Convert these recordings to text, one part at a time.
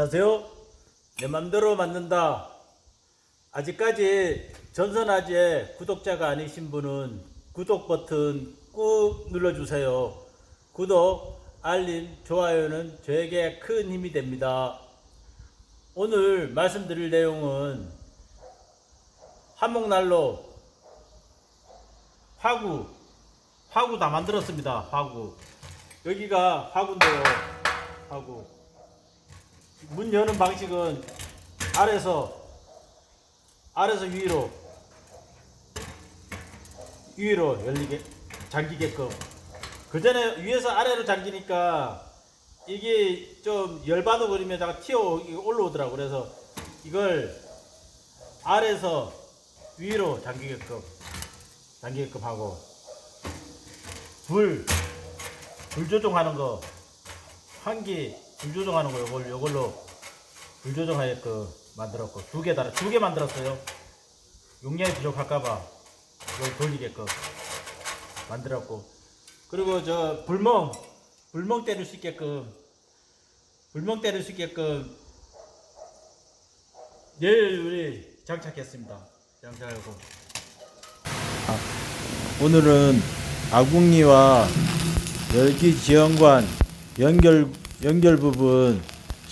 안녕하세요. 내 맘대로 만든다. 아직까지 전선아지의 구독자가 아니신 분은 구독 버튼 꾹 눌러주세요. 구독, 알림, 좋아요는 저에게 큰 힘이 됩니다. 오늘 말씀드릴 내용은 한목난로 화구 화구 다 만들었습니다. 화구 여기가 화구인데요. 화구 문 여는 방식은 아래서 아래서 위로 위로 열리게 잠기게끔. 그 전에 위에서 아래로 잠기니까 이게 좀 열받아 버리면 튀어 올라오더라고. 그래서 이걸 아래서 위로 잠기게끔 잠기게끔 하고 불, 불 조정하는 거 환기 불 조정하는 거 요걸 요걸로 불 조정하게끔 만들었고 두 개 달아 두 개 만들었어요. 용량이 부족할까봐 이걸 돌리게끔 만들었고. 그리고 저 불멍 불멍 때릴 수 있게끔 불멍 때릴 수 있게끔 내일 우리 장착했습니다. 장착하고. 오늘은 아궁이와 열기 지연관 연결 연결 부분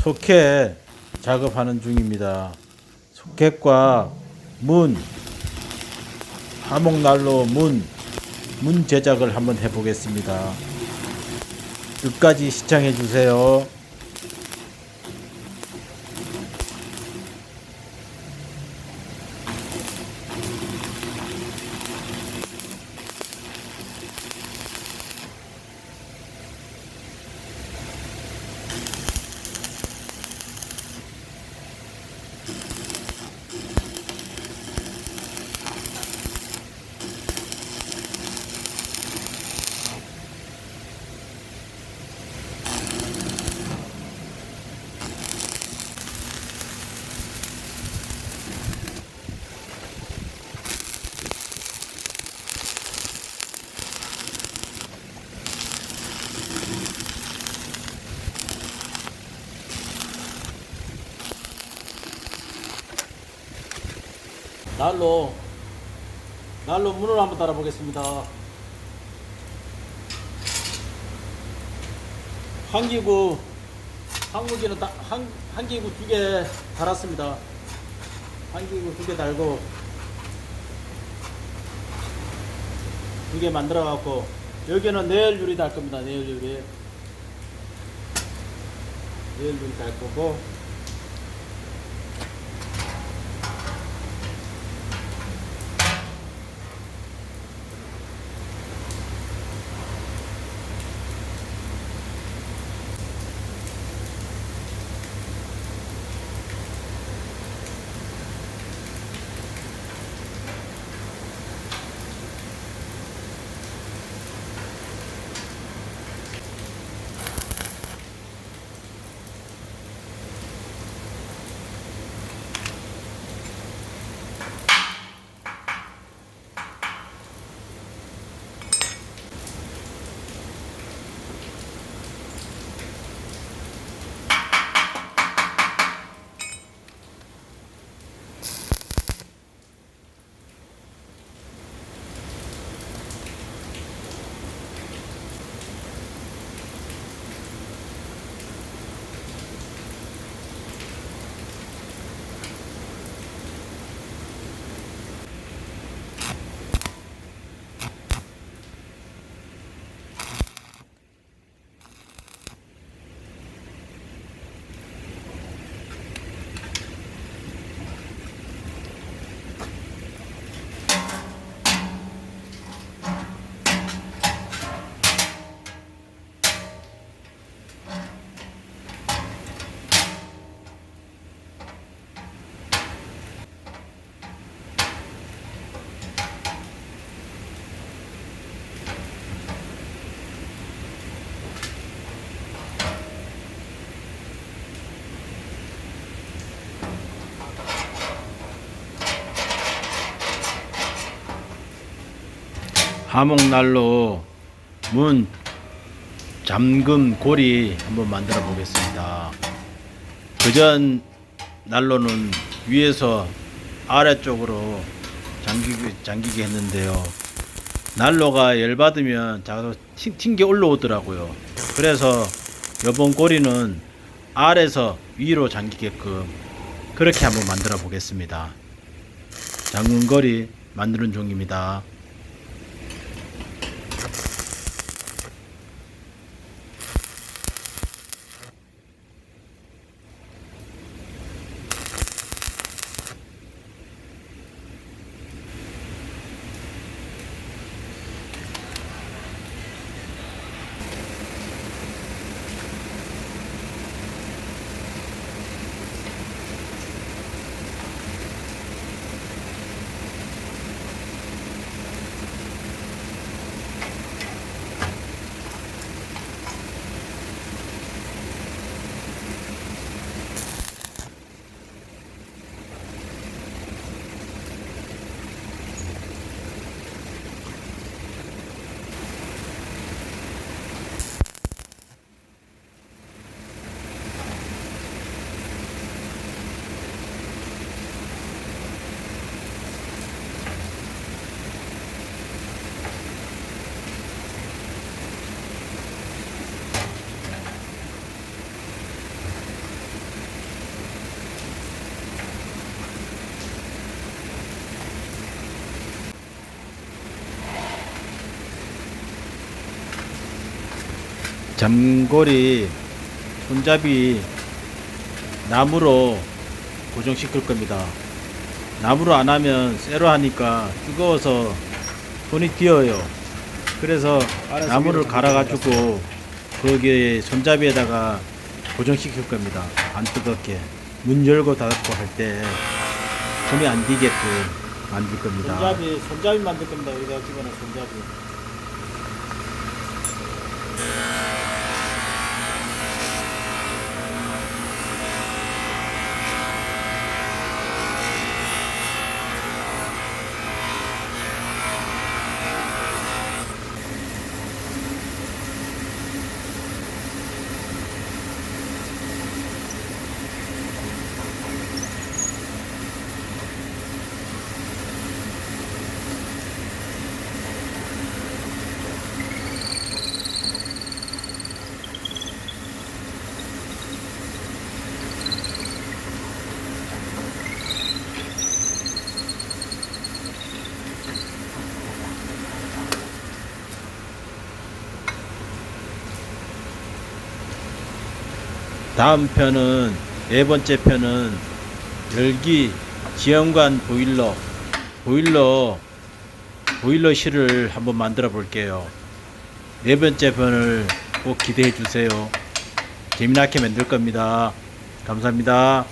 소켓 작업하는 중입니다. 소켓과 문 하목난로 문, 문 제작을 한번 해보겠습니다. 끝까지 시청해 주세요. 날로 날로 문을 한번 달아 보겠습니다. 한기구 한국기는 다- 한 한기구 두 개 달았습니다. 한기구 두 개 달고 두 개 만들어 갖고 여기는 내열 유리 달 겁니다. 내열 유리 내열 유리 달 거고 하목난로 문 잠금 고리 한번 만들어 보겠습니다. 그전 난로는 위에서 아래쪽으로 잠기게, 잠기게 했는데요. 난로가 열받으면 자꾸 튕- 튕겨 올라오더라고요. 그래서 이번 꼬리는 아래에서 위로 잠기게끔 그렇게 한번 만들어 보겠습니다. 장문거리 만드는 종입니다. 잠골이 손잡이 나무로 고정시킬 겁니다. 나무로 안 하면 쇠로 하니까 뜨거워서 손이 뛰어요. 그래서 나무를 갈아가지고 거기에 손잡이에다가 고정시킬 겁니다. 안 뜨겁게 문 열고 닫고 할 때 손이 안 디게끔 만들 겁니다. 손잡이 손잡이 만들 겁니다. 여기다 집어넣은 손잡이. 다음 편은 네 번째 편은 열기 지연관 보일러 보일러 보일러 실을 한번 만들어 볼게요. 네 번째 편을 꼭 기대해 주세요. 재미나게 만들 겁니다. 감사합니다.